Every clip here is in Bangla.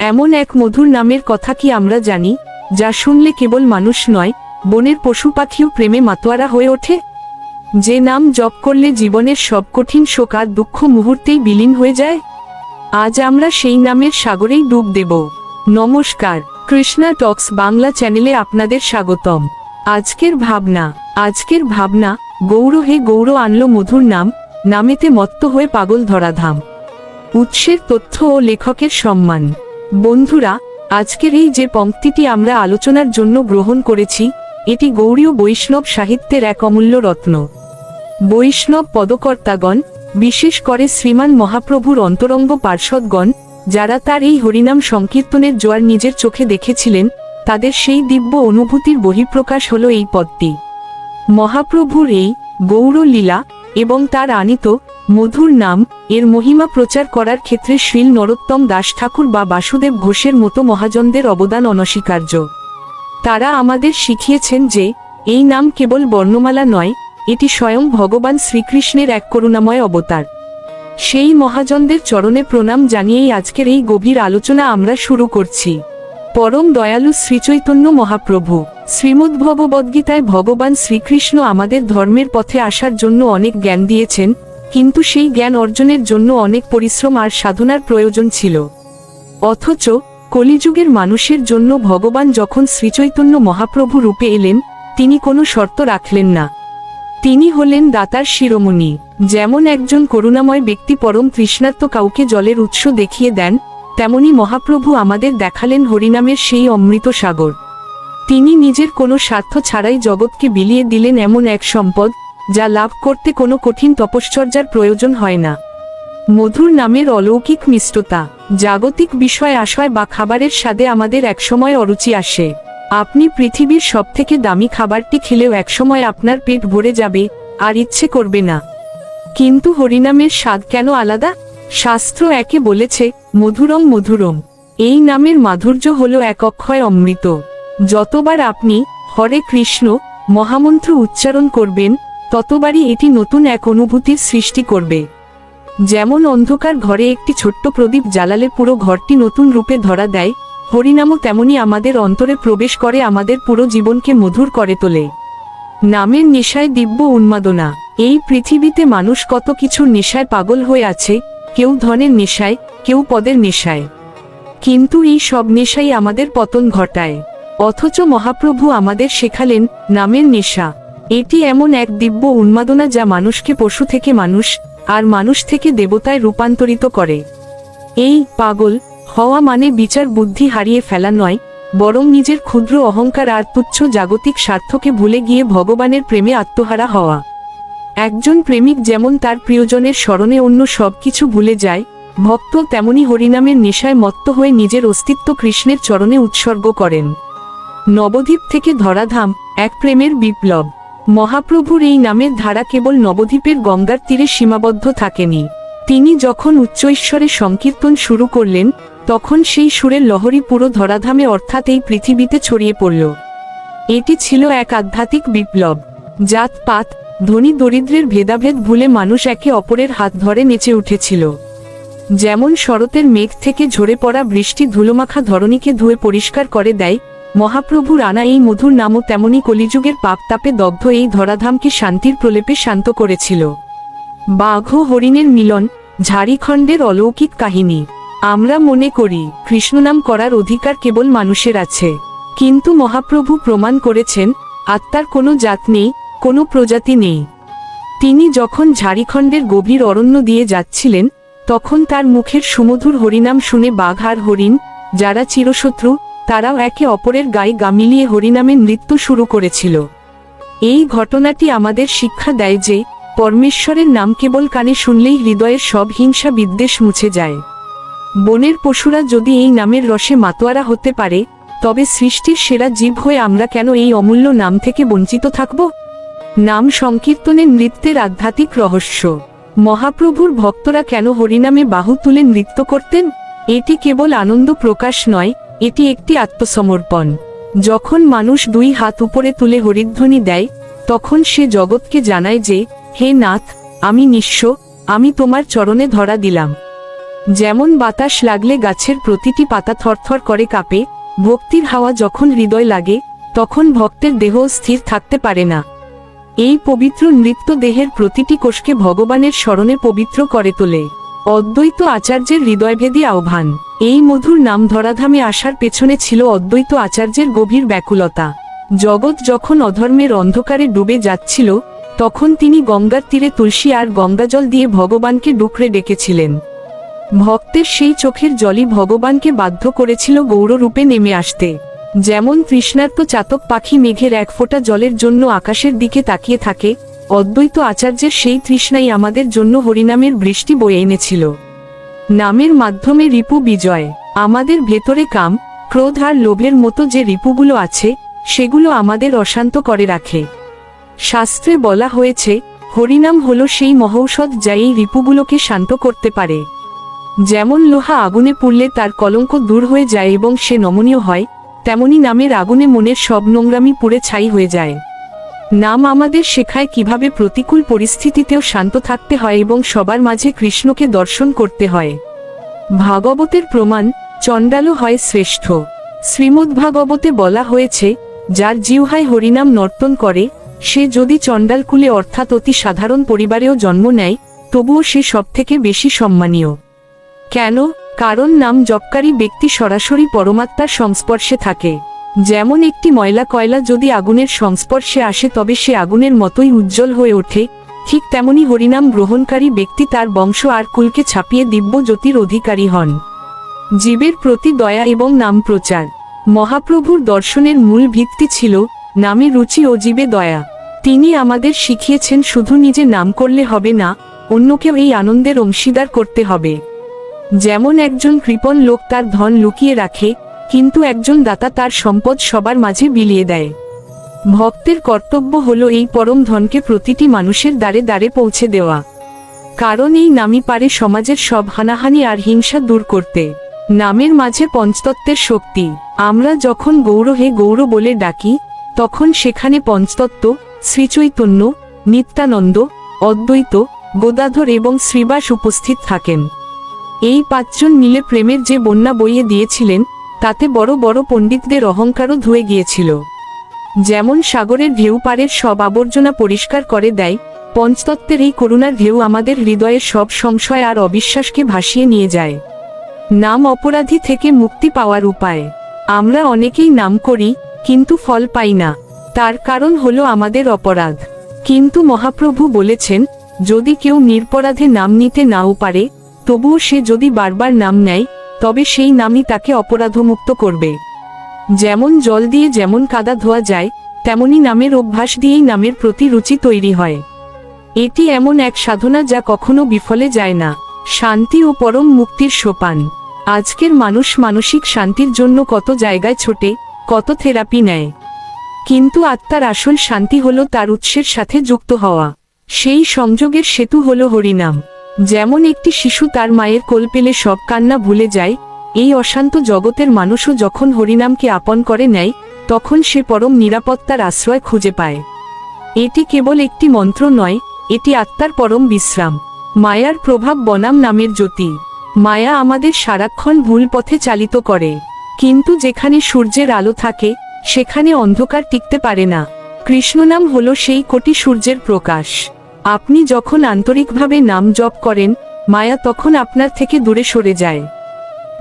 এমন এক মধুর নামের কথা কি আমরা জানি, যা শুনলে কেবল মানুষ নয়, বনের পশু পাখিও প্রেমে মাতোয়ারা হয়ে ওঠে? যে নাম জপ করলে জীবনের সব কঠিন শোক আর দুঃখ মুহূর্তেই বিলীন হয়ে যায়? আজ আমরা সেই নামের সাগরেই ডুব দেব। নমস্কার, কৃষ্ণা টক্স বাংলা চ্যানেলে আপনাদের স্বাগতম। আজকের ভাবনা আজকের ভাবনা, গৌর হে গৌর আনলো মধুর নাম, নামেতে মত্ত হয়ে পাগল ধরাধাম। উৎসের তথ্য ও লেখকের সম্মান। বন্ধুরা, আজকের এই যে পংক্তিটি আমরা আলোচনার জন্য গ্রহণ করেছি, এটি গৌরীয় বৈষ্ণব সাহিত্যের এক অমূল্য রত্ন। বৈষ্ণব পদকর্তাগণ, বিশেষ করে শ্রীমান মহাপ্রভুর অন্তরঙ্গ পার্ষদগণ যারা তার এই হরিনাম সংকীর্তনের জোয়ার নিজের চোখে দেখেছিলেন, তাদের সেই দিব্য অনুভূতির বহিঃপ্রকাশ হল এই পদটি। মহাপ্রভুর এই গৌরলীলা এবং তার আনিত মধুর নাম, এর মহিমা প্রচার করার ক্ষেত্রে শ্রীল নরোত্তম দাস ঠাকুর বা বাসুদেব ঘোষের মতো মহাজনদের অবদান অনস্বীকার্য। তারা আমাদের শিখিয়েছেন যে, এই নাম কেবল বর্ণমালা নয়, এটি স্বয়ং ভগবান শ্রীকৃষ্ণের এক করুণাময় অবতার। সেই মহাজনদের চরণে প্রণাম জানিয়েই আজকের এই গভীর আলোচনা আমরা শুরু করছি। পরম দয়ালু শ্রীচৈতন্য মহাপ্রভু, শ্রীমদ্ভগবদ্গীতায় ভগবান শ্রীকৃষ্ণ আমাদের ধর্মের পথে আসার জন্য অনেক জ্ঞান দিয়েছেন কিন্তু সেই জ্ঞান অর্জনের জন্য অনেক পরিশ্রম আর সাধনার প্রয়োজন ছিল। অথচ, কলিযুগের মানুষের জন্য ভগবান যখন শ্রীচৈতন্য মহাপ্রভু রূপে এলেন, তিনি কোনো শর্ত রাখলেন না। তিনি হলেন দাতার শিরোমণি, যেমন একজন করুণাময় ব্যক্তি পরম তৃষ্ণার্ত কাউকে জলের উৎস দেখিয়ে দেন, তেমনি মহাপ্রভু আমাদের দেখালেন হরিনামের সেই অমৃত সাগর। তিনি নিজের কোনো স্বার্থ ছাড়াই জগৎকে বিলিয়ে দিলেন এমন এক সম্পদ যা লাভ করতে কোনো কঠিন তপশ্চর্যার প্রয়োজন হয় না। মধুর নামের অলৌকিক মিষ্টতা, জাগতিক বিষয় আশয় বা খাবারের স্বাদে আমাদের একসময় অরুচি আসে। আপনি পৃথিবীর সবথেকে দামি খাবারটি খেলেও একসময় আপনার পেট ভরে যাবে, আর ইচ্ছে করবে না। কিন্তু হরিনামের স্বাদ কেন আলাদা? শাস্ত্র একে বলেছে, মধুরম মধুরম। এই নামের মাধুর্য হল এক অক্ষয় অমৃত। যতবার আপনি হরে কৃষ্ণ, মহামন্ত্র উচ্চারণ করবেন ততবারই এটি নতুন এক অনুভূতির সৃষ্টি করবে। যেমন অন্ধকার ঘরে একটি ছোট্ট প্রদীপ জ্বালালে পুরো ঘরটি নতুন রূপে ধরা দেয়, হরিনামও তেমনি আমাদের অন্তরে প্রবেশ করে আমাদের পুরো জীবনকে মধুর করে তোলে। নামের নেশায় দিব্য উন্মাদনা। এই পৃথিবীতে মানুষ কত কিছুর নেশায় পাগল হয়ে আছে, কেউ ধনের নেশায়, কেউ পদের নেশায়। কিন্তু এই সব নেশাই আমাদের পতন ঘটায়। অথচ মহাপ্রভু আমাদের শেখালেন, নামের নেশা এটি এমন এক দিব্য উন্মাদনা যা মানুষকে পশু থেকে মানুষ আর মানুষ থেকে দেবতায় রূপান্তরিত করে। এই, পাগল, হওয়া মানে বিচার বুদ্ধি হারিয়ে ফেলা নয়, বরং নিজের ক্ষুদ্র অহংকার আর তুচ্ছ জাগতিক স্বার্থকে ভুলে গিয়ে ভগবানের প্রেমে আত্মহারা হওয়া। একজন প্রেমিক যেমন তার প্রিয়জনের স্মরণে অন্য সবকিছু ভুলে যায়, ভক্ত তেমনি হরিনামের নেশায় মত্ত হয়ে নিজের অস্তিত্ব কৃষ্ণের চরণে উৎসর্গ করেন। নবদ্বীপ থেকে ধরাধাম, এক প্রেমের বিপ্লব। মহাপ্রভুর এই নামের ধারা কেবল নবদ্বীপের গঙ্গার তীরে সীমাবদ্ধ থাকেনি। তিনি যখন উচ্চ ঈশ্বরে সংকীর্তন শুরু করলেন, তখন সেই সুরের লহরী পুরো ধরাধামে অর্থাৎ এই পৃথিবীতে ছড়িয়ে পড়ল। এটি ছিল এক আধ্যাত্মিক বিপ্লব জাতপাত ধনী দরিদ্রের ভেদাভেদ ভুলে মানুষ একে অপরের হাত ধরে নেচে উঠেছিল। যেমন শরতের মেঘ থেকে ঝরে পড়া বৃষ্টি ধুলোমাখা ধরণীকে ধুয়ে পরিষ্কার করে দেয় মহাপ্রভুর আনা এই মধুর নামও তেমনি কলিযুগের পাপ তাপে দগ্ধ এই ধরাধামকে শান্তির প্রলেপে শান্ত করেছিল। বাঘ হরিণের মিলন, ঝাড়িখণ্ডের অলৌকিক কাহিনী। আমরা মনে করি, কৃষ্ণনাম করার অধিকার কেবল মানুষের আছে। কিন্তু মহাপ্রভু প্রমাণ করেছেন, আত্মার কোনো জাত নেই, কোনো প্রজাতি নেই। তিনি যখন ঝাড়িখণ্ডের গভীর অরণ্য দিয়ে যাচ্ছিলেন, তখন তার মুখের সুমধুর হরিনাম শুনে বাঘ আর হরিণ, যারা চিরশত্রু তারাও একে অপরের গায়ে গা মিলিয়ে হরিনামে নৃত্য শুরু করেছিল। এই ঘটনাটি আমাদের শিক্ষা দেয় যে, পরমেশ্বরের নাম কেবল কানে শুনলেই হৃদয়ের সব হিংসা বিদ্বেষ মুছে যায়। বনের পশুরা যদি এই নামের রসে মাতোয়ারা হতে পারে, তবে সৃষ্টির সেরা জীব হয়ে আমরা কেন এই অমূল্য নাম থেকে বঞ্চিত থাকব? নাম সংকীর্তনের নৃত্যের আধ্যাত্মিক রহস্য। মহাপ্রভুর ভক্তরা কেন হরিনামে বাহু তুলে নৃত্য করতেন? এটি কেবল আনন্দ প্রকাশ নয় এটি একটি আত্মসমর্পণ। যখন মানুষ দুই হাত উপরে তুলে হরিধ্বনি দেয়, তখন সে জগৎকে জানায় যে, হে নাথ, আমি নিঃস্ব, আমি তোমার চরণে ধরা দিলাম। যেমন বাতাস লাগলে গাছের প্রতিটি পাতা থরথর করে কাঁপে, ভক্তির হাওয়া যখন হৃদয় লাগে, তখন ভক্তের দেহ স্থির থাকতে পারে না। এই পবিত্র নৃত্য দেহের প্রতিটি কোষকে ভগবানের স্মরণে পবিত্র করে তোলে। অদ্বৈত আচার্যের হৃদয়ভেদী আহ্বান। এই মধুর নাম ধরাধামে আসার পেছনে ছিল অদ্বৈত আচার্যের গভীর ব্যাকুলতা। জগৎ যখন অধর্মের অন্ধকারে ডুবে যাচ্ছিল, তখন তিনি গঙ্গার তীরে তুলসী আর গঙ্গাজল দিয়ে ভগবানকে ডুকরে ডেকেছিলেন। ভক্তের সেই চোখের জলই ভগবানকে বাধ্য করেছিল গৌররূপে নেমে আসতে। যেমন তৃষ্ণার্ত চাতক পাখি মেঘের এক ফোঁটা জলের জন্য আকাশের দিকে তাকিয়ে থাকে অদ্বৈত আচার্যের সেই তৃষ্ণাই আমাদের জন্য হরিনামের বৃষ্টি বয়ে এনেছিল। নামের মাধ্যমে রিপু বিজয়। আমাদের ভেতরে কাম, ক্রোধ আর লোভের মতো যে রিপুগুলো আছে, সেগুলো আমাদের অশান্ত করে রাখে। শাস্ত্রে বলা হয়েছে, হরিনাম হলো সেই মহৌষধ যা এই রিপুগুলোকে শান্ত করতে পারে। যেমন লোহা আগুনে পুড়লে তার কলঙ্ক দূর হয়ে যায় এবং সে নমনীয় হয়, তেমনি নামের আগুনে মনের সব নোংরামি পুড়ে ছাই হয়ে যায়। নাম আমাদের শেখায় কীভাবে প্রতিকূল পরিস্থিতিতেও শান্ত থাকতে হয় এবং সবার মাঝে কৃষ্ণকে দর্শন করতে হয়। ভাগবতের প্রমাণ চণ্ডালও হয় শ্রেষ্ঠ। শ্রীমদ্ভাগবতে বলা হয়েছে, যার জিহ্বায় হরিনাম নর্তন করে, সে যদি চণ্ডালকুলে অর্থাৎ অতি সাধারণ পরিবারেও জন্ম নেয়, তবুও সে সবথেকে বেশি সম্মানীয়। কেন? কারণ নাম জপকারী ব্যক্তি সরাসরি পরমাত্মার সংস্পর্শে থাকে। যেমন একটি ময়লা কয়লা যদি আগুনের সংস্পর্শে আসে তবে সে আগুনের মতোই উজ্জ্বল হয়ে ওঠে, ঠিক তেমনি হরিনাম গ্রহণকারী ব্যক্তি তার বংশ আর কুলকে ছাপিয়ে দিব্য জ্যোতির অধিকারী হন। জীবের প্রতি দয়া এবং নাম প্রচার। মহাপ্রভুর দর্শনের মূল ভিত্তি ছিল নামে রুচি ও জীবে দয়া। তিনি আমাদের শিখিয়েছেন শুধু নিজে নাম করলে হবে না, অন্যকেও এই আনন্দের অংশীদার করতে হবে। যেমন একজন কৃপণ লোক তার ধন লুকিয়ে রাখে কিন্তু একজন দাতা তার সম্পদ সবার মাঝে বিলিয়ে দেয়। ভক্তের কর্তব্য হলো এই পরম ধনকে প্রতিটি মানুষের দ্বারে দ্বারে পৌঁছে দেওয়া। কারণ এই নামই পারে সমাজের সব হানাহানি আর হিংসা দূর করতে। নামের মাঝে পঞ্চতত্ত্বের শক্তি। আমরা যখন গৌর হে গৌর বলে ডাকি, তখন সেখানে পঞ্চতত্ত্ব, শ্রীচৈতন্য, নিত্যানন্দ, অদ্বৈত, গোদাধর এবং শ্রীবাস উপস্থিত থাকেন। এই পাঁচজন মিলে প্রেমের যে বন্যা বইয়ে দিয়েছিলেন তাতে বড় বড় পণ্ডিতদের অহংকারও ধুয়ে গিয়েছিল। যেমন সাগরের ঢেউ পাড়ের সব আবর্জনা পরিষ্কার করে দেয়, পঞ্চতত্ত্বের এই করুণার ঢেউ আমাদের হৃদয়ের সব সংশয় আর অবিশ্বাসকে ভাসিয়ে নিয়ে যায়। নাম অপরাধী থেকে মুক্তি পাওয়ার উপায়। আমরা অনেকেই নাম করি, কিন্তু ফল পাই না। তার কারণ হলো আমাদের অপরাধ। কিন্তু মহাপ্রভু বলেছেন, যদি কেউ নিরপরাধে নাম নিতে নাও পারে, তবুও সে যদি বারবার নাম নেয় তবে সেই নামই তাকে অপরাধমুক্ত করবে। যেমন জল দিয়ে যেমন কাদা ধোয়া যায়, তেমনি নামের অভ্যাস দিয়েই নামের প্রতি রুচি তৈরি হয়। এটি এমন এক সাধনা যা কখনো বিফলে যায় না। শান্তি ও পরম মুক্তির সোপান। আজকের মানুষ মানসিক শান্তির জন্য কত জায়গায় ছোটে, কত থেরাপি নেয়। কিন্তু আত্মার আসল শান্তি হলো তার উৎসের সাথে যুক্ত হওয়া। সেই সংযোগের সেতু হলো হরিনাম। যেমন একটি শিশু তার মায়ের কোল পেলে সব কান্না ভুলে যায়, এই অশান্ত জগতের মানুষও যখন হরিনামকে আপন করে নেয়, তখন সে পরম নিরাপত্তার আশ্রয় খুঁজে পায়। এটি কেবল একটি মন্ত্র নয়, এটি আত্মার পরম বিশ্রাম। মায়ার প্রভাব বনাম নামের জ্যোতি। মায়া আমাদের সারাক্ষণ ভুল পথে চালিত করে। কিন্তু যেখানে সূর্যের আলো থাকে, সেখানে অন্ধকার টিকতে পারে না। কৃষ্ণনাম হলো সেই কোটি সূর্যের প্রকাশ। আপনি যখন আন্তরিকভাবে নাম জপ করেন, মায়া তখন আপনার থেকে দূরে সরে যায়।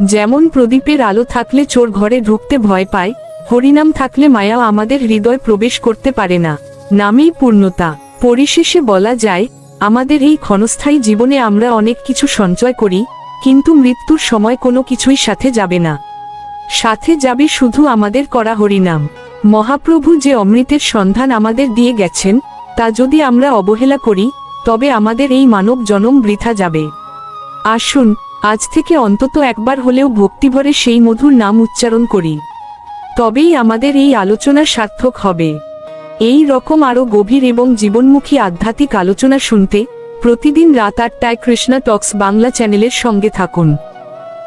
যেমন প্রদীপের আলো থাকলে চোর ঘরে ঢুকতে ভয় পায়, হরিনাম থাকলে মায়া আমাদের হৃদয় প্রবেশ করতে পারে না। নামেই পূর্ণতা। পরিশেষে বলা যায়, আমাদের এই ক্ষণস্থায়ী জীবনে আমরা অনেক কিছু সঞ্চয় করি, কিন্তু মৃত্যুর সময় কোনো কিছুই সাথে যাবে না। সাথে যাবে শুধু আমাদের করা হরিনাম। মহাপ্রভু যে অমৃতের সন্ধান আমাদের দিয়ে গেছেন তা যদি আমরা অবহেলা করি, তবে আমাদের এই মানব জনম বৃথা যাবে। আসুন, আজ থেকে অন্তত একবার হলেও ভক্তিভরে সেই মধুর নাম উচ্চারণ করি। তবেই আমাদের এই আলোচনা সার্থক হবে। এই রকম আরও গভীর এবং জীবনমুখী আধ্যাত্মিক আলোচনা শুনতে প্রতিদিন রাত আটটায় কৃষ্ণা টক্স বাংলা চ্যানেলের সঙ্গে থাকুন।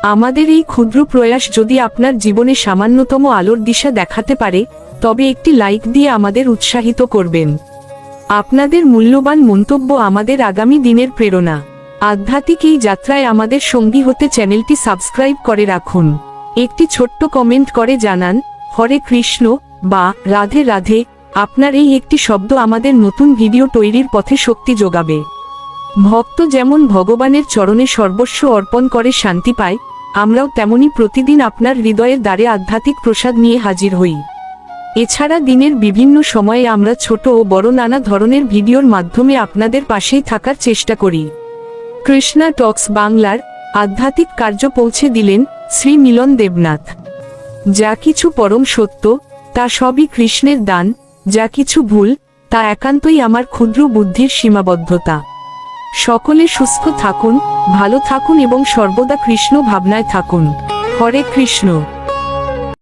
আমাদের এই ক্ষুদ্র প্রয়াস যদি আপনার জীবনে সামান্যতম আলোর দিশা দেখাতে পারে, তবে একটি লাইক দিয়ে আমাদের উৎসাহিত করবেন। আপনাদের মূল্যবান মন্তব্য আমাদের আগামী দিনের প্রেরণা। আধ্যাত্মিক এই যাত্রায় আমাদের সঙ্গী হতে চ্যানেলটি সাবস্ক্রাইব করে রাখুন। একটি ছোট্ট কমেন্ট করে জানান, হরে কৃষ্ণ বা রাধে রাধে আপনার এই একটি শব্দ আমাদের নতুন ভিডিও তৈরির পথে শক্তি যোগাবে। ভক্ত যেমন ভগবানের চরণে সর্বস্ব অর্পণ করে শান্তি পায়, আমরাও তেমনি প্রতিদিন আপনার হৃদয়ের দ্বারে আধ্যাত্মিক প্রসাদ নিয়ে হাজির হই। এছাড়া দিনের বিভিন্ন সময়ে আমরা ছোট ও বড় নানা ধরনের ভিডিওর মাধ্যমে আপনাদের পাশেই থাকার চেষ্টা করি। কৃষ্ণা টক্স বাংলার আধ্যাত্মিক কার্য পৌঁছে দিলেন শ্রী মিলন দেবনাথ। যা কিছু পরম সত্য, তা সবই কৃষ্ণের দান, যা কিছু ভুল, তা একান্তই আমার ক্ষুদ্র বুদ্ধির সীমাবদ্ধতা। সকলে সুস্থ থাকুন, ভালো থাকুন এবং সর্বদা কৃষ্ণ ভাবনায় থাকুন। হরে কৃষ্ণ।